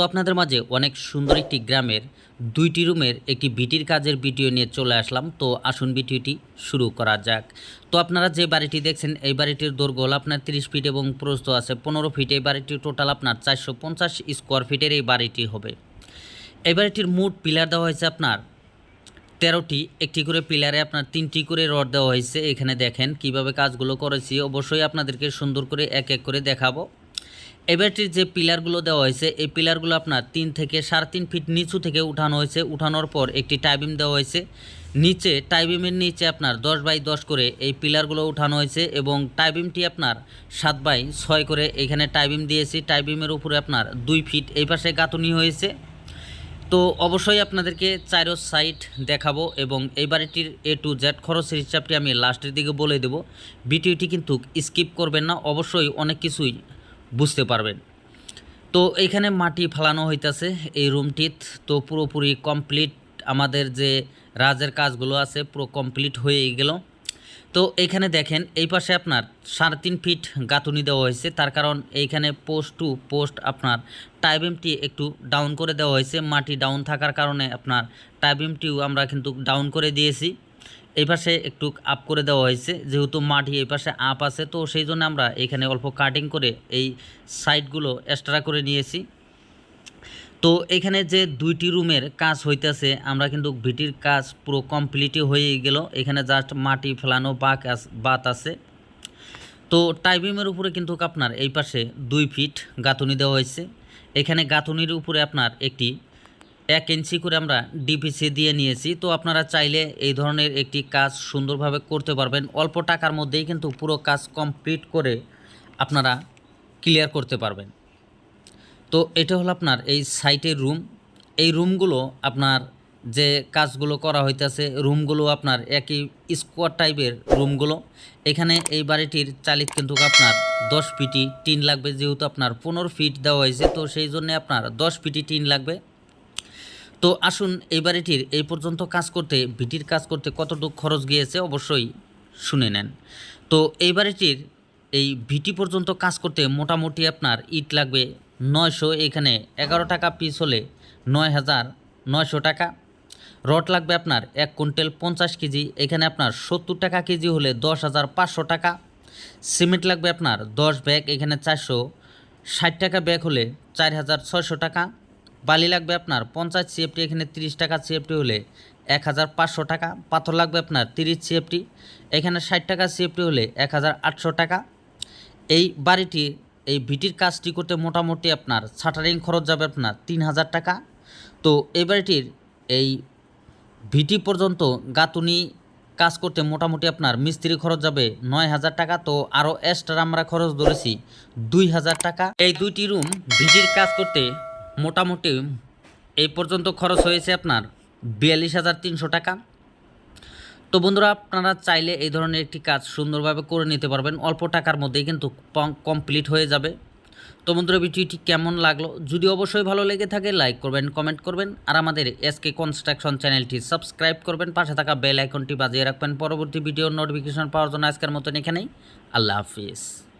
তো আপনাদের মাঝে অনেক সুন্দর একটি গ্রামের দুইটি রুমের একটি বিটির কাজের ভিডিও নিয়ে চলে আসলাম। তো আসুন ভিডিওটি শুরু করা যাক। তো আপনারা যে বাড়িটি দেখছেন, এই বাড়িটির দৈর্ঘ্য হলো আপনার তিরিশ ফিট এবং প্রস্থ আছে পনেরো ফিট। এই বাড়িটি টোটাল আপনার চারশো পঞ্চাশ স্কোয়ার ফিটের এই বাড়িটি হবে। এই বাড়িটির মোট পিলার দেওয়া হয়েছে আপনার তেরোটি। একটি করে পিলারে আপনার তিনটি করে রড দেওয়া হয়েছে। এখানে দেখেন কীভাবে কাজগুলো করেছি। অবশ্যই আপনাদেরকে সুন্দর করে এক এক করে দেখাবো। এবারটির যে পিলারগুলো দেওয়া হয়েছে, এই পিলারগুলো আপনার তিন থেকে সাড়ে তিন ফিট নিচু থেকে উঠানো হয়েছে। উঠানোর পর একটি টাইবিম দেওয়া হয়েছে। নিচে, টাইবিমের নিচে আপনার দশ বাই দশ করে এই পিলারগুলো উঠানো হয়েছে এবং টাইবিমটি আপনার সাত বাই ছয় করে এখানে টাইবিম দিয়েছি। টাইবিমের উপরে আপনার দুই ফিট এই পাশে গাঁথুনি হয়েছে। তো অবশ্যই আপনাদেরকে চারো সাইট দেখাবো এবং এই বাড়িটির এ টু জেড খরচের হিসাবটি আমি লাস্টের দিকে বলে দেবো। ভিডিওটি কিন্তু স্কিপ করবেন না। অবশ্যই অনেক কিছুই বুঝতে পারবেন। তো এইখানে মাটি ফালানো হইতাছে এই রুমটিত। তো পুরোপুরি কমপ্লিট আমাদের যে রাজের কাজগুলো আছে পুরো কমপ্লিট হয়ে গেল। তো এইখানে দেখেন, এই পাশে আপনার সাড়ে তিন ফিট গাঁথুনি দেওয়া হয়েছে। তার কারণ এইখানে পোস্ট টু পোস্ট আপনার টাইবিমটি একটু ডাউন করে দেওয়া হয়েছে। মাটি ডাউন থাকার কারণে আপনার টাইবিমটিও আমরা কিন্তু ডাউন করে দিয়েছি। এই পাশে একটু আপ করে দেওয়া হয়েছে। যেহেতু মাটি এই পাশে আপ আছে, তো সেই জন্য আমরা এখানে অল্প কাটিং করে এই সাইডগুলো এক্সট্রা করে নিয়েছি। তো এখানে যে দুইটি রুমের কাজ হইতেছে, আমরা কিন্তু ভিটির কাজ পুরো কমপ্লিটই হয়ে গেল। এখানে জাস্ট মাটি ফেলানো বাক বাত আছে। তো টাইবিমের উপরে কিন্তু আপনার এই পাশে দুই ফিট গাঁথুনি দেওয়া হয়েছে। এখানে গাঁথুনির উপরে আপনার একটি এক ইঞ্চি করে আমরা ডিপিসি দিয়ে নিয়েছি। তো আপনারা চাইলে এই ধরনের একটি কাজ সুন্দরভাবে করতে পারবেন। অল্প টাকার মধ্যেই কিন্তু পুরো কাজ কমপ্লিট করে আপনারা ক্লিয়ার করতে পারবেন। তো এটা হলো আপনার এই সাইটের রুম। এই রুমগুলো আপনার যে কাজগুলো করা হইতেছে, রুমগুলো আপনার একই স্কোয়ার টাইপের রুমগুলো। এখানে এই বাড়িটির চালিত কিন্তু আপনার দশ ফিটি টিন লাগবে, যেহেতু আপনার পনেরো ফিট দেওয়া হয়েছে। তো সেই জন্যে আপনার দশ ফিটি টিন লাগবে। তো আসুন এই বাড়িটির এই পর্যন্ত কাজ করতে, ভিটির কাজ করতে কতটুকু খরচ গিয়েছে অবশ্যই শুনে নেন। তো এই বাড়িটির এই ভিটি পর্যন্ত কাজ করতে মোটামুটি আপনার ইট লাগবে নয়শো, এখানে এগারো টাকা পিস হলে নয় হাজার নয়শো টাকা। রড লাগবে আপনার এক কুইন্টাল পঞ্চাশ কেজি, এখানে আপনার সত্তর টাকা কেজি হলে দশ হাজার পাঁচশো টাকা। সিমেন্ট লাগবে আপনার দশ ব্যাগ, এখানে চারশো ষাট টাকা ব্যাগ হলে চার হাজার ছয়শো টাকা। বালি লাগবে আপনার পঞ্চাশ সিএফটি এখানে তিরিশ টাকা সিএফটি হলে এক হাজার পাঁচশো টাকা। পাথর লাগবে আপনার তিরিশ সিএফটি এখানে ষাট টাকা সিএফটি হলে এক হাজার আটশো টাকা। এই বাড়িটি, এই ভিটির কাজটি করতে মোটামুটি আপনার শাটারিং খরচ যাবে আপনার তিন হাজার টাকা। তো এই বাড়িটির এই ভিটি পর্যন্ত গাতুনি কাজ করতে মোটামুটি আপনার মিস্ত্রি খরচ যাবে নয় হাজার টাকা। তো আরও এক্সট্রা আমরা খরচ ধরেছি দুই হাজার টাকা। এই দুইটি রুম ভিটির কাজ করতে মোটামুটি এই পর্যন্ত খরচ হয়েছে আপনার বিয়াল্লিশ হাজার তিনশো টাকা। তো বন্ধুরা, আপনারা চাইলে এই ধরনের একটি কাজ সুন্দরভাবে করে নিতে পারবেন। অল্প টাকার মধ্যেই কিন্তু কমপ্লিট হয়ে যাবে। তো বন্ধুরা, ভিডিওটি কেমন লাগল? যদি অবশ্যই ভালো লেগে থাকে, লাইক করবেন, কমেন্ট করবেন। আর আমাদের এসকে কনস্ট্রাকশন চ্যানেলটি সাবস্ক্রাইব করবেন। পাশে থাকা বেল আইকনটি বাজিয়ে রাখবেন। পরবর্তী ভিডিও নোটিফিকেশন পাওয়ার জন্য আজকের মতন এখানেই। আল্লাহ হাফিজ।